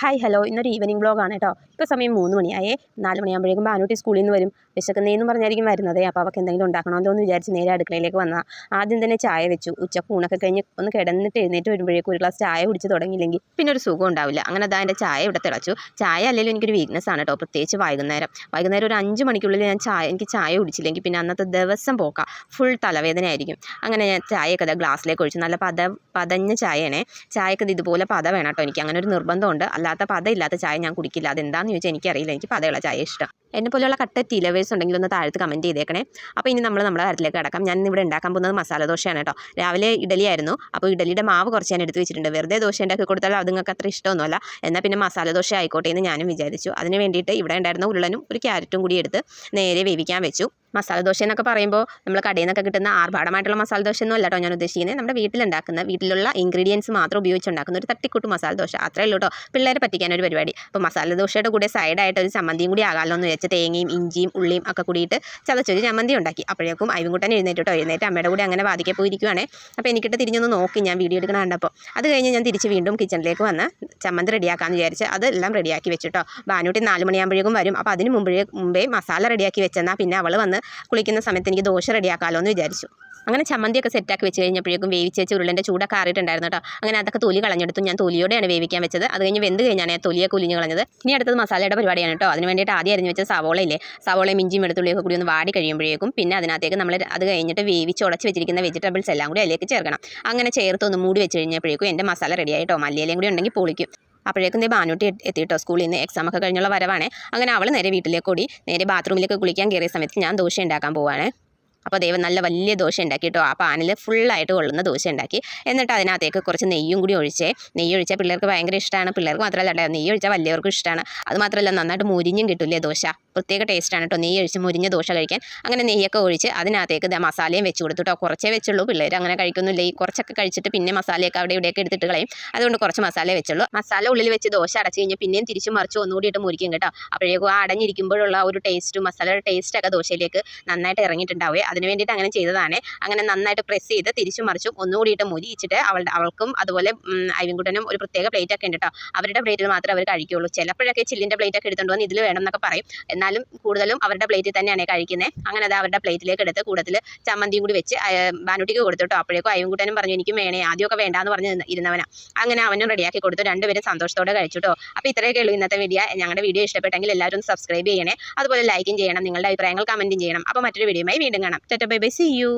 Hi hello ഇന്നൊരു evening ബ്ലോഗാണ് കേട്ടോ ഇപ്പോൾ സമയം മൂന്ന് മണിയായേ. നാല് മണിയാകുമ്പോഴേക്കും ബാനൂട്ടി സ്കൂളിൽ നിന്ന് വരും. വിശക്കുന്നതെന്ന് പറഞ്ഞായിരിക്കും വരുന്നത്. അപ്പോൾ അവൾക്ക് എന്തെങ്കിലും ഉണ്ടാക്കണമല്ലോ എന്ന് വിചാരിച്ച് നേരെ അടുക്കളയിലേക്ക് വന്നാൽ ആദ്യം തന്നെ ചായ വെച്ചു. ഉച്ചയ്ക്ക് കഴിഞ്ഞ് ഒന്ന് കിടന്നിട്ട് എഴുന്നേറ്റ് വരുമ്പോഴേക്കും ഒരു ഗ്ലാസ് ചായ കുടിച്ച് തുടങ്ങിയില്ലെങ്കിൽ പിന്നെ ഒരു സുഖം ഉണ്ടാവില്ല. അങ്ങനെ അതാ എന്റെ ചായ ഇവിടെ തിളച്ചു. ചായ അല്ലെങ്കിൽ എനിക്കൊരു വീക്ക്നെസ് ആണ് കേട്ടോ പ്രത്യേകിച്ച് വൈകുന്നേരം. വൈകുന്നേരം ഒരു അഞ്ച് മണിക്കുള്ളിൽ ഞാൻ ചായ എനിക്ക് ചായ കുടിച്ചില്ലെങ്കിൽ പിന്നെ അന്നത്തെ ദിവസം പോക്കാം. ഫുൾ തലവേദനയായിരിക്കും. അങ്ങനെ ഞാൻ ചായയൊക്കെ അതാ ഗ്ലാസ്സിലേക്ക് ഒഴിച്ചു. നല്ല പത പതഞ്ഞ ചായയാണേ. ചായക്കത് ഇത് ഇതുപോലെ പത വേണം കേട്ടോ എനിക്ക്. അങ്ങനെ ഒരു നിർബന്ധമുണ്ട് അല്ലാത്ത പതയില്ലാത്ത ചായ ഞാൻ കുടിക്കില്ല. അതെന്താണെന്ന് ചോദിച്ചാൽ എനിക്കറിയില്ല. എനിക്ക് പതയുള്ള ചായ ഇഷ്ടം. എന്നെ പോലെയുള്ള കട്ട ടീ ലവേഴ്സ് ഉണ്ടെങ്കിൽ ഒന്ന് താഴത്ത് കമന്റ് ചെയ്തേക്കണേ. അപ്പോൾ ഇനി നമ്മൾ നമ്മുടെ കാര്യത്തിലേക്ക് കിടക്കാം. ഞാൻ ഇവിടെ ഉണ്ടാക്കാൻ പോകുന്നത് മസാല ദോശയാണ് കേട്ടോ. രാവിലെ ഇഡലിയായിരുന്നു അപ്പോൾ ഇഡലിയുടെ മാവ് കുറച്ച് ഞാൻ എടുത്ത് വെച്ചിട്ടുണ്ട്. വെറുതെ ദോശ ഉണ്ടാക്കി കൊടുത്താൽ അതുങ്ങൾക്ക് അത്ര ഇഷ്ടമൊന്നുമല്ല. എന്നാൽ പിന്നെ മസാല ദോശ ആയിക്കോട്ടെ എന്ന് ഞാനും വിചാരിച്ചു. അതിന് വേണ്ടിയിട്ട് ഇവിടെ ഉണ്ടായിരുന്ന ഉള്ളനും ഒരു ക്യാരറ്റും കൂടി എടുത്ത് നേരെ വേവിക്കാൻ വെച്ചു. മസാല ദോശ എന്നൊക്കെ പറയുമ്പോൾ നമ്മൾ കടയിൽ നിന്നൊക്കെ കിട്ടുന്ന ആർഭാടമായിട്ടുള്ള മസാല ദോശ ഒന്നും കേട്ടോ ഞാൻ ഉദ്ദേശിക്കുന്നത് നമ്മുടെ വീട്ടിലുണ്ടാക്കുന്ന വീട്ടിലുള്ള ഇൻഗ്രീഡിയൻസ് മാത്രം ഉപയോഗിച്ച് ഉണ്ടാക്കുന്ന ഒരു തട്ടിക്കൂട്ട് മസാല ദോശ. അത്രയേ ഉള്ളൂ കേട്ടോ. പിള്ളേരെ പറ്റിക്കാൻ ഒരു പരിപാടി. അപ്പോൾ മസാല ദോശയുടെ കൂടെ സൈഡായിട്ട് ഒരു ചമ്മന്തിയും കൂടി ആകാമല്ലോ എന്ന് വെച്ച് തേങ്ങയും ഇഞ്ചിയും ഉള്ളിയും ഒക്കെ കൂടിയിട്ട് ചതച്ചൊരു ചമ്മന്തി ഉണ്ടാക്കി. അപ്പോഴേക്കും അയവുംകുട്ടൻ എഴുന്നേറ്റ് എഴുന്നേറ്റ് അമ്മയുടെ കൂടെ അങ്ങനെ വാദിക്കെ പോയിരിക്കുവാണേ. അപ്പോൾ എനിക്കിട്ട് തിരിഞ്ഞൊന്ന് നോക്കി ഞാൻ വീഡിയോ എടുക്കണ കണ്ടപ്പോൾ. അത് കഴിഞ്ഞ് ഞാൻ തിരിച്ച് വീണ്ടും കിച്ചണിലേക്ക് വന്ന് ചമ്മന്തി റെഡിയാക്കാമെന്ന് വിചാരിച്ച് അതെല്ലാം റെഡിയാക്കി വെച്ചിട്ടോ ബാനൂട്ടി നാല് മണിയാകുമ്പോഴേക്കും വരും. അപ്പോൾ അതിന് മുമ്പേ മുമ്പേ മസാല റെഡിയാക്കി വെച്ചെന്നാൽ പിന്നെ അവൾ വന്ന് കുളിക്കുന്ന സമയത്ത് എനിക്ക് ദോശ റെഡിയാക്കാമല്ലോ എന്ന് വിചാരിച്ചു. അങ്ങനെ ചമ്മന്തിയൊക്കെ സെറ്റാക്കി വെച്ച് കഴിഞ്ഞപ്പോഴേക്കും വേവിച്ച് വെച്ച് ഉരുളന്റെ ചൂടൊക്കെ ആറിയിട്ടുണ്ടായിരുന്നു കേട്ടോ. അങ്ങനെ അതൊക്കെ തൊലി കളഞ്ഞെടുത്തു. ഞാൻ തൊലിയോടെയാണ് വേവിക്കാൻ വെച്ചത്. അത് കഴിഞ്ഞ് വെന്ത് കഴിഞ്ഞാണ് തൊലിയൊക്കെ ഉലിഞ്ഞ് കളഞ്ഞത്. ഇനി അടുത്തത് മസാലയുടെ പരിപാടിയാണ് കേട്ടോ. അതിന് വേണ്ടിയിട്ട് ആദ്യം അരിഞ്ഞ് വെച്ച സവോളയില്ലേ? സവോളയും ഇഞ്ചിയും വെളുത്തുള്ളിയൊക്കെ കൂടി ഒന്ന് വാടി കഴിയുമ്പോഴേക്കും പിന്നെ അതിനകത്തേക്ക് നമ്മൾ അത് കഴിഞ്ഞിട്ട് വേവിച്ച് ഉടച്ച് വെച്ചിരിക്കുന്ന വെജിറ്റബിൾസ് എല്ലാം കൂടി അതിലേക്ക് ചേർക്കണം. അങ്ങനെ ചേർത്ത് ഒന്ന് മൂടി വെച്ച് കഴിഞ്ഞപ്പോഴേക്കും എന്റെ മസാല റെഡിയായിട്ടോ മല്ലിയിലയും കൂടി ഉണ്ടെങ്കിൽ പൊളിക്കും. അപ്പോഴേക്കും ദേ ബാനൂട്ടി എത്തിയിട്ടോ സ്കൂളിൽ നിന്ന് എക്സാം ഒക്കെ കഴിഞ്ഞുള്ള വരവാണ്. അങ്ങനെ അവൾ നേരെ വീട്ടിലേക്ക് ഓടി. നേരെ ബാത്റൂമിലേക്ക് കുളിക്കാൻ കയറിയ സമയത്ത് ഞാൻ ദോശ ഉണ്ടാക്കാൻ പോവാണ്. അപ്പോൾ ദൈവം നല്ല വലിയ ദോശ ഉണ്ടാക്കി ആ പാനിൽ ഫുള്ളായിട്ട് കൊള്ളുന്ന ദോശ ഉണ്ടാക്കി. എന്നിട്ട് അതിനകത്തേക്ക് കുറച്ച് നെയ്യും കൂടി ഒഴിച്ചേ. നെയ്യ് ഒഴിച്ചാൽ പിള്ളേർക്ക് ഭയങ്കര ഇഷ്ടമാണ് പിള്ളേർക്ക് മാത്രമല്ല നെയ്യ് ഒഴിച്ചാൽ വലിയവർക്കും ഇഷ്ടമാണ് അത് മാത്രമല്ല നന്നായിട്ട് മുരിഞ്ഞും കിട്ടില്ലേ ദോശ. പ്രത്യേക ടേസ്റ്റാണ് കേട്ടോ നെയ്യ് ഒഴിച്ച് മുരിഞ്ഞ ദോശ കഴിക്കാൻ. അങ്ങനെ നെയ്യൊക്കെ ഒഴിച്ച് അതിനകത്തേക്ക് മസാലയും വെച്ച് കൊടുത്തു കേട്ടോ കുറച്ചേ വെച്ചുള്ളൂ. പിള്ളേർ അങ്ങനെ കഴിക്കുന്നില്ല. ഈ കുറച്ചൊക്കെ കഴിച്ചിട്ട് പിന്നെ മസാലയൊക്കെ അവിടെ ഇവിടെയൊക്കെ എടുത്തിട്ട് കളയും. അതുകൊണ്ട് കുറച്ച് മസാല വെച്ചുള്ളൂ. മസാല ഉള്ളിൽ വെച്ച് ദോശ അടച്ച് കഴിഞ്ഞാൽ പിന്നെയും തിരിച്ചു മറിച്ച് ഒന്നുകൂടി ഇട്ട് മുരിക്കും കേട്ടോ. അപ്പോഴേക്കും ആ അടഞ്ഞിരിക്കുമ്പോഴുള്ള ഒരു ടേസ്റ്റും മസാലയുടെ ടേസ്റ്റൊക്കെ ദോശയിലേക്ക് നന്നായിട്ട് ഇറങ്ങിയിട്ടുണ്ടാവുക അതിന് വേണ്ടിയിട്ട് അങ്ങനെ ചെയ്തതാണ്. അങ്ങനെ നന്നായിട്ട് പ്രസ് ചെയ്ത് തിരിച്ചു മറിച്ചും ഒന്നുകൂടി ഇട്ട് മുരിയിച്ചിട്ട് അവളുടെ അവൾക്കും അതുപോലെ അയവിൻകുട്ടനും ഒരു പ്രത്യേക പ്ലേറ്റ് ഒക്കെ ഉണ്ട് കേട്ടോ അവരുടെ പ്ലേറ്റിൽ മാത്രമേ അവർ കഴിക്കുകയുള്ളൂ ചിലപ്പോഴൊക്കെ ചില്ലിന്റെ പ്ലേറ്റ് ഒക്കെ എടുത്തുകൊണ്ട് വന്ന് ഇതിൽ വേണം എന്നൊക്കെ പറയും. എന്നാലും കൂടുതലും അവരുടെ പ്ലേറ്റിൽ തന്നെയാണ് കഴിക്കുന്നത് അങ്ങനെ അത് അവരുടെ പ്ലേറ്റിലേക്ക് എടുത്ത് കൂടുതൽ ചമ്മന്തിയും കൂടി വെച്ച് ബാനുട്ടിക്ക് കൊടുത്തിട്ടോ അപ്പോഴേക്കും അയ്യൻകുട്ടനും പറഞ്ഞു എനിക്കും വേണേ ആദ്യമൊക്കെ വേണ്ടാന്ന് പറഞ്ഞ് ഇരുന്നവനാ. അങ്ങനെ അവനും റെഡിയാക്കി കൊടുത്തു. രണ്ടുപേരും സന്തോഷത്തോടെ കഴിച്ചിട്ടോ അപ്പോൾ ഇത്രയൊക്കെ ഉള്ളൂ ഇന്നത്തെ വീഡിയോ ഞങ്ങളുടെ വീഡിയോ ഇഷ്ടപ്പെട്ടെങ്കിൽ എല്ലാവരും സബ്സ്ക്രൈബ് ചെയ്യണേ. അതുപോലെ ലൈക്കും ചെയ്യണം നിങ്ങളുടെ അഭിപ്രായങ്ങൾ കമന്റും ചെയ്യണം. അപ്പോൾ മറ്റൊരു വീഡിയോയുമായി വീണ്ടും കാണാം. Tata bye bye see you